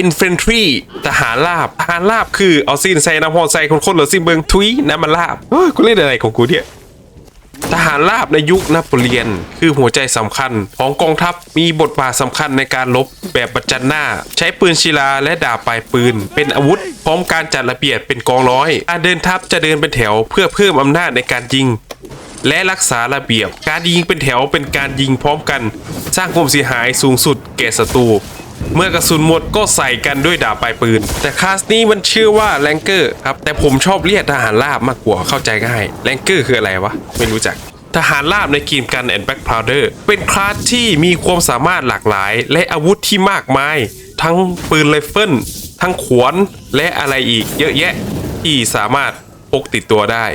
infantry ทหารราบทหารราบคือเอาซีนใส่น้ำหอใส่คนคนเหรือซิเบิงทุยน้ำมันราบเฮ้ยกูเล่นอะไรของกูเนี่ยทหารราบในยุคนโปเลียน คือหัวใจสำคัญ ของกองทัพมีบทบาทสำคัญในการลบแบบประจันหน้า ใช้ปืนศิลาและดาบปลายปืน เป็นอาวุธ พร้อมการจัดระเบียบเป็นกองร้อยการเดินทัพจะเดินเป็นแถวเพื่อเพิ่มอำนาจในการยิง และรักษาระเบียบ การยิงเป็นแถวเป็นการยิงพร้อมกัน สร้างความเสียหายสูงสุดแก่ศัตรู เมื่อกระสุนหมดก็ใส่กันด้วยดาบปลายปืน แต่คลาสนี้มันชื่อว่าแรงเกอร์ครับแต่ผมชอบเรียกทหารราบมากกว่าเข้าใจง่ายแรงเกอร์คืออะไรวะ ไม่รู้จักทหารราบในเกมกันแอนด์แบ็กพาวเดอร์เป็นคลาสที่มีความสามารถหลากหลาย และอาวุธที่มากมาย ทั้งปืนไรเฟิลทั้งขวานและอะไรอีกเยอะแยะที่สามารถพกติดตัวได้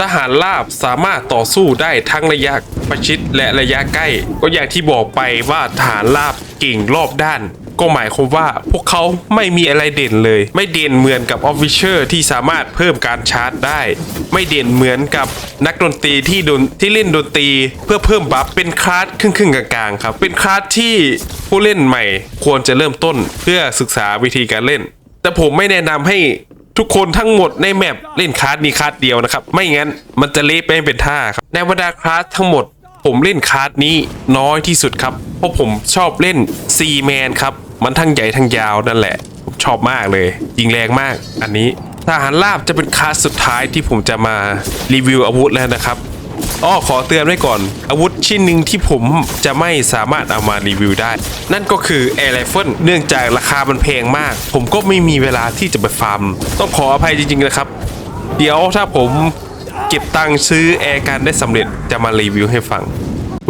ทหารราบสามารถต่อสู้ได้ทั้งระยะประชิดและระยะใกล้ ก็อย่างที่บอกไปว่าทหารราบเก่งรอบด้าน ก็หมายความว่าพวกเขาไม่มีอะไรเด่นเลย ไม่เด่นเหมือนกับออฟฟิเชอร์ที่สามารถเพิ่มการชาร์จได้ ไม่เด่นเหมือนกับนักดนตรีที่ดนที่เล่นดนตรีเพื่อเพิ่มบัฟเป็นคลาสครึ่งๆกลางๆครับ เป็นคลาสที่ผู้เล่นใหม่ควรจะเริ่มต้นเพื่อศึกษาวิธีการเล่น แต่ผมไม่แนะนำให้ทุกคนทั้งหมดในแมปเล่นคลาสนี้คลาสเดียวนะครับ ไม่งั้นมันจะเละไปเป็นท่าครับในบรรดาคลาสทั้งหมดผมเล่นคลาสนี้น้อยที่สุดครับ เพราะผมชอบเล่นซีแมนครับ มันทั้งใหญ่ทั้งยาวนั่นแหละ ผมชอบมากเลย ยิงแรงมากอันนี้ทหารราบจะเป็นคลาสสุดท้ายที่ผมจะมารีวิวอาวุธแล้วนะครับอ้อขอเตือนไว้ก่อน อาวุธชิ้นหนึ่งที่ผมจะไม่สามารถเอามารีวิวได้ นั่นก็คือ Air Rifle เนื่องจากราคามันแพงมาก ผมก็ไม่มีเวลาที่จะไปฟาร์ม ต้องขออภัยจริงๆนะครับ เดี๋ยวถ้าผมเก็บตังค์ซื้อแอร์การได้สำเร็จจะมารีวิวให้ฟัง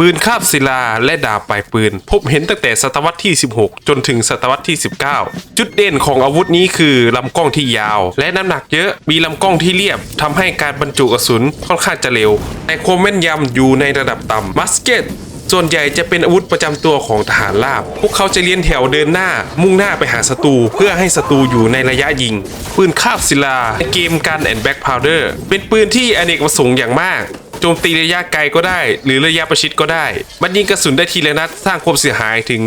ปืนคาบศิลาและดาบปลายปืน พบเห็นตั้งแต่ศตวรรษที่ 16 จนถึงศตวรรษที่ 19 จุดเด่นของอาวุธนี้คือลำกล้องที่ยาว และน้ำหนักเยอะมีลำกล้องที่เรียบทำให้การบรรจุกระสุนค่อนข้างจะเร็ว แต่ความแม่นยำอยู่ในระดับต่ำมัสเกตส่วนใหญ่จะเป็นอาวุธประจำตัวของทหารราบ พวกเขาจะเลียนแถวเดินหน้า มุ่งหน้าไปหาศัตรูเพื่อให้ศัตรูอยู่ในระยะยิง ปืนคาบศิลาในเกมกันแอนด์แบ็กพาวเดอร์เป็นปืนที่อเนกประสงค์อย่างมาก โจมตีระยะไกลก็ได้ หรือระยะประชิดก็ได้ มันยิงกระสุนได้ทีละนัดสร้างความเสียหายถึง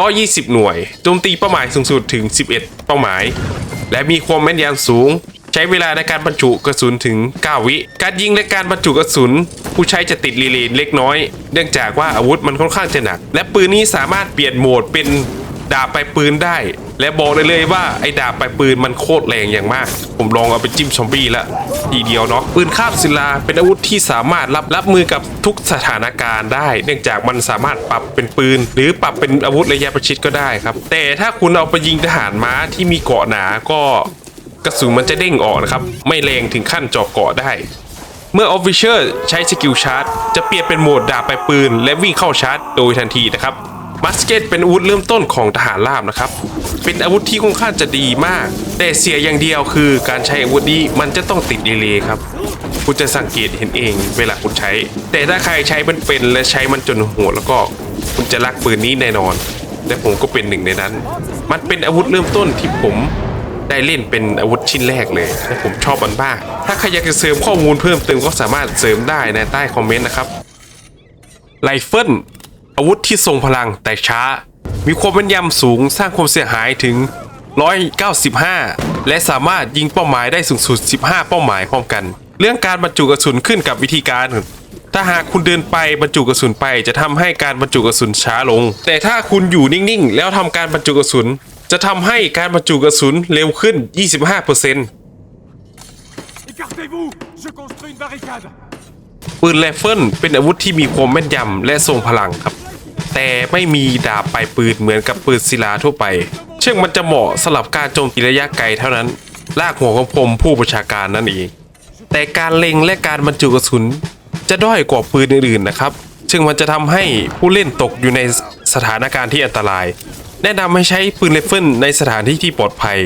120 หน่วย โจมตีเป้าหมายสูงสุดถึง 11 เป้าหมาย และมีความแม่นยำสูง ใช้เวลาในการบรรจุกระสุนถึง 9 วิ การยิงและการบรรจุกระสุน ผู้ใช้จะติดรีเลย์เล็กน้อย เนื่องจากว่าอาวุธมันค่อนข้างจะหนัก และปืนนี้สามารถเปลี่ยนโหมดเป็น ดาบไปลายปืนได้ และบอกได้เลยว่าไอ้ดาบไปลายปืนมันโคตรแรงอย่างมาก ผมลองเอาไปจิ้มซอมบี้ละทีเดียวเนาะปืนคาบศิลาเป็นอาวุธที่สามารถรับรับมือกับทุกสถานการณ์ได้ เนื่องจากมันสามารถปรับเป็นปืน หรือปรับเป็นอาวุธระยะประชิดก็ได้ครับ แต่ถ้าคุณเอาไปยิงทหารม้าที่มีเกาะหนาก็กระสุนมันจะเด้งออกนะครับไม่แรงถึงขั้นเจาะเกาะได้เมื่อออฟฟิเชอร์ใช้สกิลชาร์จจะเปลี่ยนเป็นโหมดดาบไปลายปืน และวิ่งเข้าชาร์จโดยทันทีนะครับ มัสเกตเป็นอาวุธเริ่มต้นของทหารราบนะครับ เป็นอาวุธที่ค่อนข้างจะดีมาก แต่เสียอย่างเดียวคือการใช้อาวุธนี้มันจะต้องติดดีเลย์ครับ คุณจะสังเกตเห็นเองเวลาคุณใช้ แต่ถ้าใครใช้มันเป็นและใช้มันจนโหดแล้วก็คุณจะรักปืนนี้แน่นอน และผมก็เป็นหนึ่งในนั้น มันเป็นอาวุธเริ่มต้นที่ผมได้เล่นเป็นอาวุธชิ้นแรกเลยและผมชอบมันมาก ถ้าใครอยากจะเสริมข้อมูลเพิ่มเติมก็สามารถเสริมได้ในใต้คอมเมนต์นะครับ ไรเฟิล อาวุธที่ทรงพลังแต่ช้า มีความแม่นยำสูงสร้างความเสียหายถึง 195 และสามารถยิงเป้าหมายได้สูงสุด 15 เป้าหมายพร้อมกัน เรื่องการบรรจุกระสุนขึ้นกับวิธีการถ้าหากคุณเดินไปบรรจุกระสุนไปจะทำให้การบรรจุกระสุนช้าลง แต่ถ้าคุณอยู่นิ่งๆ แล้วทำการบรรจุกระสุน จะทำให้การบรรจุกระสุนเร็วขึ้น 25% Écartez-vous Je construis une barricade ปืนไรเฟิลเป็นอาวุธที่มีความแม่นยำและทรงพลังครับ แต่ไม่มีดาบปลายปืนเหมือนกับปืนศิลาทั่วไป เช่นมันจะเหมาะสำหรับการโจมตีระยะไกลเท่านั้นลากหัวของผมผู้ประชาการนั่นเอง แต่การเล็งและการบรรจุกระสุน จะด้อยกว่าปืนอื่นๆนะครับ ซึ่งมันจะทำให้ผู้เล่นตกอยู่ในสถานการณ์ที่อันตราย แนะนำให้ใช้ปืนไรเฟิลในสถานที่ที่ปลอดภัย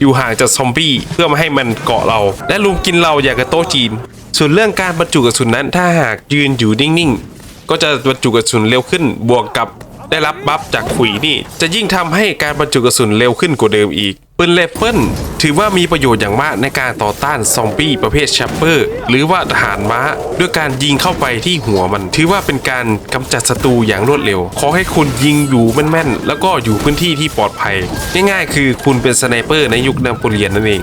อยู่ห่างจากซอมบี้เพื่อไม่ให้มันเกาะเรา และลุมกินเราอย่างกับโต๊ะจีน ส่วนเรื่องการบรรจุกระสุนนั้นถ้าหากยืนอยู่นิ่งๆ ก็จะบรรจุกระสุนเร็วขึ้น บวกกับได้รับบัฟจากขุยนี่ จะยิ่งทำให้การบรรจุกระสุนเร็วขึ้นกว่าเดิมอีกปืนเลเฟิลถือว่ามีประโยชน์อย่างมากในการต่อต้านซอมบี้ประเภทแชปเปอร์ หรือว่าทหารม้า ด้วยการยิงเข้าไปที่หัวมัน ถือว่าเป็นการกำจัดศัตรูอย่างรวดเร็ว ขอให้คุณยิงอยู่แม่นๆ แล้วก็อยู่พื้นที่ที่ปลอดภัย ง่ายๆ คือคุณเป็นสไนเปอร์ในยุคนโปเลียนนั่นเอง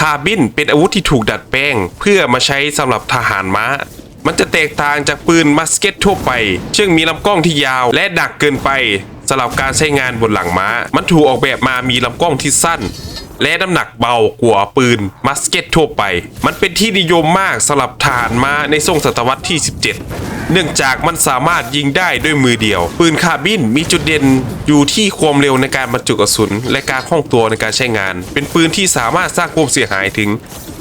คาบินเป็นอาวุธที่ถูกดัดแปลง เพื่อมาใช้สำหรับทหารม้า มันจะแตกต่างจากปืนมัสเก็ตทั่วไปซึ่งมีลำกล้องที่ยาวและดักเกินไปสำหรับการใช้งานบนหลังม้า มันถูกออกแบบมามีลำกล้องที่สั้น และน้ำหนักเบากว่าปืนมัสเก็ตทั่วไป มันเป็นที่นิยมมากสำหรับทหารม้าในช่วงศตวรรษที่ 17 เนื่องจากมันสามารถยิงได้ด้วยมือเดียว ปืนคาบินมีจุดเด่นอยู่ที่ความเร็วในการบรรจุกระสุน และการคล่องตัวในการใช้งาน เป็นปืนที่สามารถสร้างความเสียหายถึง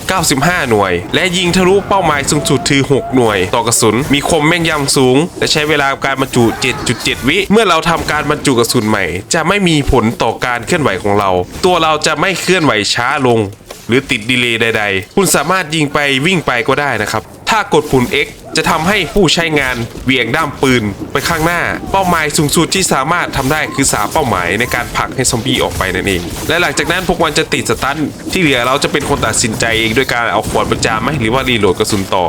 95 หน่วย และยิงทะลุเป้าหมายสูงสุดถือ 6 หน่วย ต่อกระสุน มีคมแม่นยำสูง และใช้เวลาการบรรจุ 7.7 วิ เมื่อเราทำการบรรจุกระสุนใหม่ จะไม่มีผลต่อการเคลื่อนไหวของเรา ตัวเราจะไม่เคลื่อนไหวช้าลง หรือติดดีเลย์ใด ๆ คุณสามารถยิงไปวิ่งไปก็ได้นะครับ ถ้ากดปุ่ม X จะทำให้ผู้ใช้งานเวียงด้ามปืนไปข้างหน้า เป้าหมายสูงสุดที่สามารถทำได้คือสาเป้าหมายในการผลักให้ซอมบี้ออกไปนั่นเอง และหลังจากนั้นพวกมันจะติดสตันที่เหลือเราจะเป็นคนตัดสินใจเองด้วยการเอาขวดประจามไหมหรือว่ารีโหลดกระสุนต่อ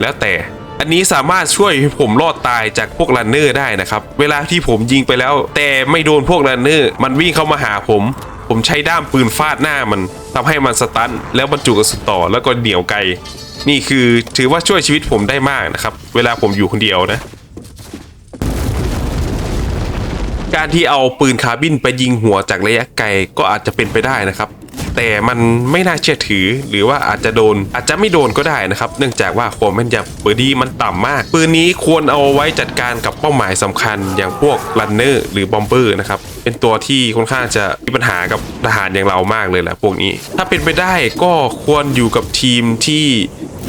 แล้วแต่อันนี้สามารถช่วยผมรอดตายจากพวกรันเนอร์ได้นะครับ เวลาที่ผมยิงไปแล้ว แต่ไม่โดนพวกรันเนอร์ มันวิ่งเข้ามาหาผม ผมใช้ด้ามปืนฟาดหน้ามันทำให้มันสตันแล้วบรรจุกระสุนต่อแล้วก็เหนียวไกล นี่คือถือว่าช่วยชีวิตผมได้มากนะครับ เวลาผมอยู่คนเดียวนะ การที่เอาปืนคาร์บินไปยิงหัวจากระยะไกลก็อาจจะเป็นไปได้นะครับ แต่มันไม่น่าเชื่อถือหรือว่าอาจจะโดนอาจจะไม่โดนก็ได้นะครับ เนื่องจากว่าความแม่นยำปืนนี้มันต่ำมาก ปืนนี้ควรเอาไว้จัดการกับเป้าหมายสำคัญอย่างพวกรันเนอร์หรือบอมเบอร์นะครับเป็นตัวที่ค่อนข้างจะมีปัญหากับทหารอย่างเรามากเลยแหละพวกนี้ ถ้าเป็นไปได้ก็ควรอยู่กับทีมที่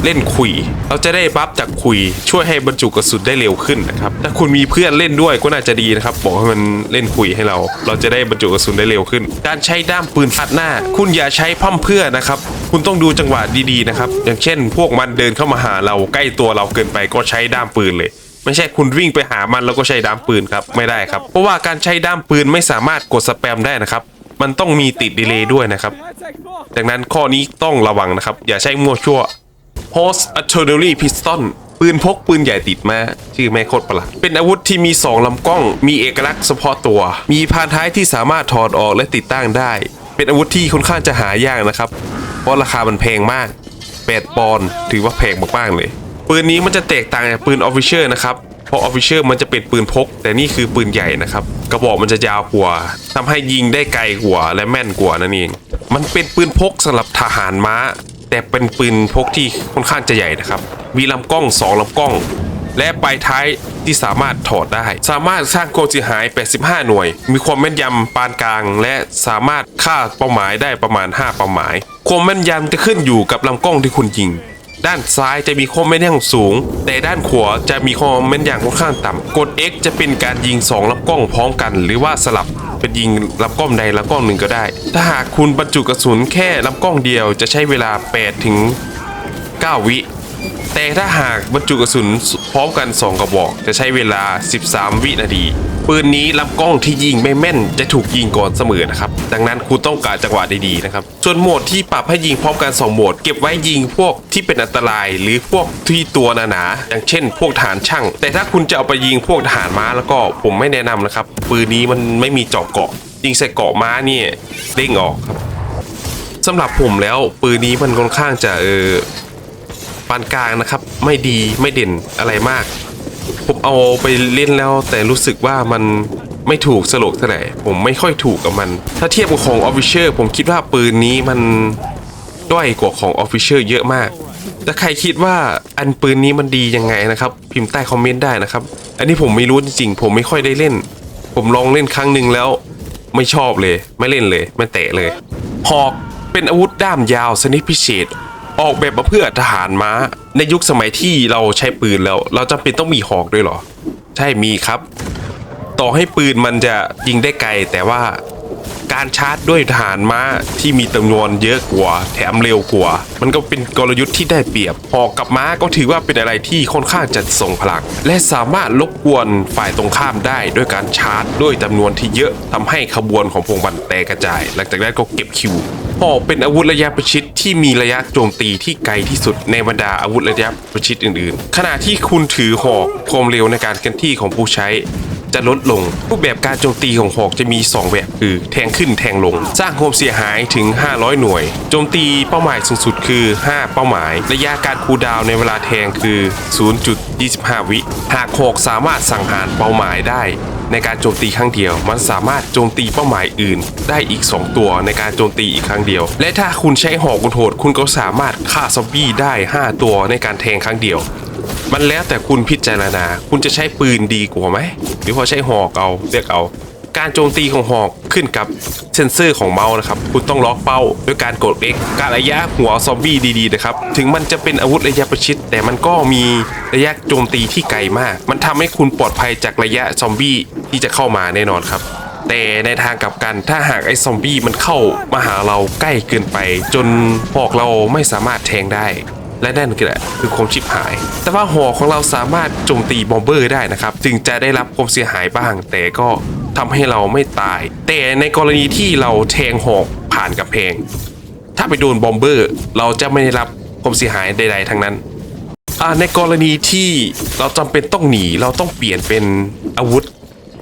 เล่นคุย เราจะได้บัฟจากคุย ช่วยให้บรรจุกระสุนได้เร็วขึ้นนะครับ ถ้าคุณมีเพื่อนเล่นด้วยก็น่าจะดีนะครับ บอกให้มันเล่นคุยให้เรา เราจะได้บรรจุกระสุนได้เร็วขึ้น การใช้ด้ามปืนฟัดหน้า คุณอย่าใช้พั่มเพื่อนะครับ คุณต้องดูจังหวะดีๆนะครับ อย่างเช่น พวกมันเดินเข้ามาหาเราใกล้ตัวเราเกินไปก็ใช้ด้ามปืนเลย ไม่ใช่คุณวิ่งไปหามันแล้วก็ใช้ด้ามปืนครับไม่ได้ครับ เพราะว่าการใช้ด้ามปืนไม่สามารถกดสแปมได้นะครับ มันต้องมีติดดีเลย์ด้วยนะครับดังนั้นข้อนี้ต้องระวังนะครับ อย่าใช้มั่วชั่ว Horse Artillery Pistol ปืนพกปืนใหญ่ติดมา ชื่อแม่โคตรประหลาดเป็นอาวุธที่มี 2ลำกล้อง มีเอกลักษณ์เฉพาะตัว มีพานท้ายที่สามารถถอดออกและติดตั้งได้ เป็นอาวุธที่ค่อนข้างจะหายากนะครับ เพราะราคามันแพงมาก 8 ปอนด์ถือว่าแพงมากๆเลย ปืนนี้มันจะแตกต่างจากปืน Officer นะครับเพราะ Officer มันจะเป็นปืนพก แต่นี่คือปืนใหญ่นะครับกระบอกมันจะยาวกว่าทำให้ยิงได้ไกลกว่าและแม่นกว่านั่นเอง มันเป็นปืนพกสำหรับทหารม้า แต่เป็นปืนพกที่ค่อนข้างจะใหญ่นะครับ มีลำกล้อง 2ลำกล้อง และปลายท้ายที่สามารถถอดได้ สามารถสร้างความเสียหาย 85 หน่วย มีความแม่นยำปานกลาง และสามารถฆ่าเป้าหมายได้ประมาณ 5 เป้าหมาย ความแม่นยำจะขึ้นอยู่กับลำกล้องที่คุณยิง ด้านซ้ายจะมีความแม่นยำสูง แต่ด้านขวาจะมีความแม่นยำค่อนข้างต่ำกด X จะเป็นการยิง2ลำกล้องพร้อมกัน หรือว่าสลับเป็นยิงลำกล้องใดลำกล้องหนึ่งก็ได้ ถ้าหากคุณบรรจุกระสุนแค่ลำกล้องเดียวจะใช้เวลา8ถึง9 วิแต่ถ้าหากบรรจุกระสุนพร้อมกัน 2 กระบอก จะใช้เวลา 13 วินาที ปืนนี้ลำกล้องที่ยิงไม่แม่นจะถูกยิงก่อนเสมอนะครับ ดังนั้นคุณต้องการจังหวะดีๆนะครับ ส่วนโหมดที่ปรับให้ยิงพร้อมกัน2โหมด เก็บไว้ยิงพวกที่เป็นอันตรายหรือพวกที่ตัวหนาๆอย่างเช่น พวกฐานช่าง แต่ถ้าคุณจะเอาไปยิงพวกทหารม้าแล้วก็ผมไม่แนะนำนะครับ ปืนนี้มันไม่มีเจาะเกาะ ยิงใส่เกาะม้าเนี่ยเด้งออกครับสำหรับผมแล้วปืนนี้มันค่อนข้างจะเออปานกลางนะครับ ไม่ดีไม่เด่นอะไรมาก ผมเอาไปเล่นแล้วแต่รู้สึกว่ามันไม่ถูกสโลกเท่าไหร่ผมไม่ค่อยถูกกับมัน ถ้าเทียบกับของ Official ผมคิดว่าปืนนี้มันด้อยกว่าของ Official เยอะมากถ้าใครคิดว่าอันปืนนี้มันดียังไงนะครับ พิมพ์ใต้คอมเมนต์ได้นะครับ อันนี้ผมไม่รู้จริงๆ ผมไม่ค่อยได้เล่น ผมลองเล่นครั้งหนึ่งแล้ว ไม่ชอบเลย ไม่เล่นเลย ไม่แตะเลยหอกเป็นอาวุธด้ามยาวชนิดพิเศษ ออกแบบมาเพื่อทหารม้า ในยุคสมัยที่เราใช้ปืนแล้ว เราจำเป็นต้องมีหอกด้วยเหรอ ใช่มีครับ ต่อให้ปืนมันจะยิงได้ไกล แต่ว่าการชาร์จด้วยทหารม้าที่มีจำนวนเยอะกว่า แถมเร็วกว่า มันก็เป็นกลยุทธ์ที่ได้เปรียบ หอกกับม้าก็ถือว่าเป็นอะไรที่ค่อนข้างจะทรงพลัง และสามารถรบกวนฝ่ายตรงข้ามได้ ด้วยการชาร์จด้วยจำนวนที่เยอะทำให้ขบวนของพวกมันแตกกระจาย หลังจากนั้นก็เก็บคิวหอกเป็นอาวุธระยะประชิด ที่มีระยะโจมตีที่ไกลที่สุดในบรรดาอาวุธระยะประชิดอื่นๆ ขณะที่คุณถือหอกความเร็วในการเคลื่อนที่ของผู้ใช้ จะลดลง รูปแบบการโจมตีของหอกจะมี 2 แบบคือ แทงขึ้นแทงลง สร้างความเสียหายถึง 500 หน่วย โจมตีเป้าหมายสูงสุดคือ 5 เป้าหมาย ระยะการคูดาวในเวลาแทงคือ 0.25 วิ หากหอกสามารถสังหารเป้าหมายได้ในการโจมตีครั้งเดียว มันสามารถโจมตีเป้าหมายอื่น ได้อีก 2 ตัวในการโจมตีอีกครั้งเดียว และถ้าคุณใช้หอกกุนโหดคุณก็สามารถฆ่าซอมบี้ได้ 5 ตัวในการแทงครั้งเดียว มันแล้วแต่คุณพิจารณา คุณจะใช้ปืนดีกว่าไหม หรือพอใช้หอกเอาเลือกเอา การโจมตีของหอกขึ้นกับเซนเซอร์ของเมาส์นะครับ คุณต้องล็อกเป้าด้วยการกด X การระยะหัวซอมบี้ดีๆนะครับ ถึงมันจะเป็นอาวุธระยะประชิด แต่มันก็มีระยะโจมตีที่ไกลมาก มันทำให้คุณปลอดภัยจากระยะซอมบี้ที่จะเข้ามาแน่นอนครับแต่ในทางกลับกันถ้าหากไอ้ซอมบี้มันเข้ามาหาเราใกล้เกินไป จนหอกเราไม่สามารถแทงได้ และนั่นคือแหละคือความชิบหาย แต่ว่าหอของเราสามารถโจมตีบอมเบอร์ได้นะครับจึงจะได้รับความเสียหายบ้าง แต่ก็ทำให้เราไม่ตาย แต่ในกรณีที่เราแทงหอกผ่านกับแพง ถ้าไปโดนบอมเบอร์ เราจะไม่ได้รับความเสียหายใดๆทั้งนั้นอ่าในกรณีที่เราจำเป็นต้องหนีเราต้องเปลี่ยนเป็นอาวุธ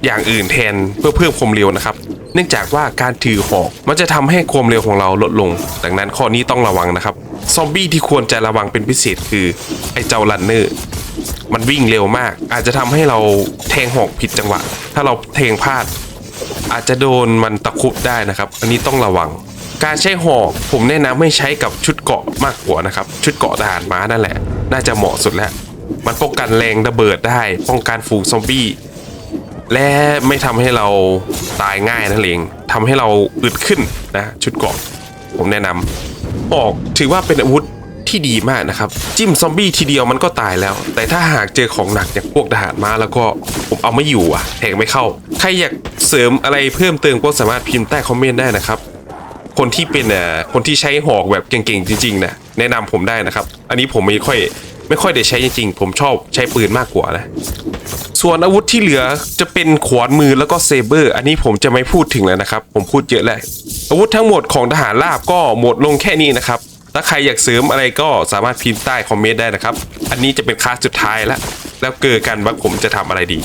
อย่างอื่นแทนเพื่อเพิ่มความเร็วนะครับ เนื่องจากว่าการถือหอกมันจะทำให้ความเร็วของเราลดลง ดังนั้นข้อนี้ต้องระวังนะครับ ซอมบี้ที่ควรจะระวังเป็นพิเศษคือไอ้เจ้าลันเนอร์มันวิ่งเร็วมาก อาจจะทำให้เราแทงหอกผิดจังหวะ ถ้าเราแทงพลาด อาจจะโดนมันตะครุบได้นะครับ อันนี้ต้องระวัง การใช้หอกผมแนะนำให้ใช้กับชุดเกราะมากกว่านะครับ ชุดเกราะทหารม้านั่นแหละ น่าจะเหมาะสุดแล้ว มันป้องกันแรงระเบิดได้ ป้องกันฝูงซอมบี้ และไม่ทำให้เราตายง่ายนั่นเองทำให้เราอึดขึ้นนะชุดเกราะผมแนะนำออกถือว่าเป็นอาวุธที่ดีมากนะครับ จิ้มซอมบี้ทีเดียวมันก็ตายแล้ว แต่ถ้าหากเจอของหนักอย่างพวกทหารมาแล้วก็ผมเอาไม่อยู่อะแทงไม่เข้า ใครอยากเสริมอะไรเพิ่มเติมก็สามารถพิมพ์ใต้คอมเมนต์ได้นะครับ คนที่เป็นอ่คนที่ใช้หอกแบบเก่งๆจริงๆนะแนะนำผมได้นะครับ อันนี้ผมไม่ค่อย ไม่ค่อยได้ใช้จริงๆ ผมชอบใช้ปืนมากกว่านะ ส่วนอาวุธที่เหลือจะเป็นขวานมือแล้วก็เซเบอร์ อันนี้ผมจะไม่พูดถึงแล้วนะครับ ผมพูดเยอะแล้วอาวุธทั้งหมดของทหารราบก็หมดลงแค่นี้นะครับถ้าใครอยากเสริมอะไรก็สามารถพิมพ์ใต้คอมเมนต์ได้นะครับ อันนี้จะเป็นคลาสสุดท้ายแล้ว แล้วเกิดกันว่าผมจะทำอะไรดี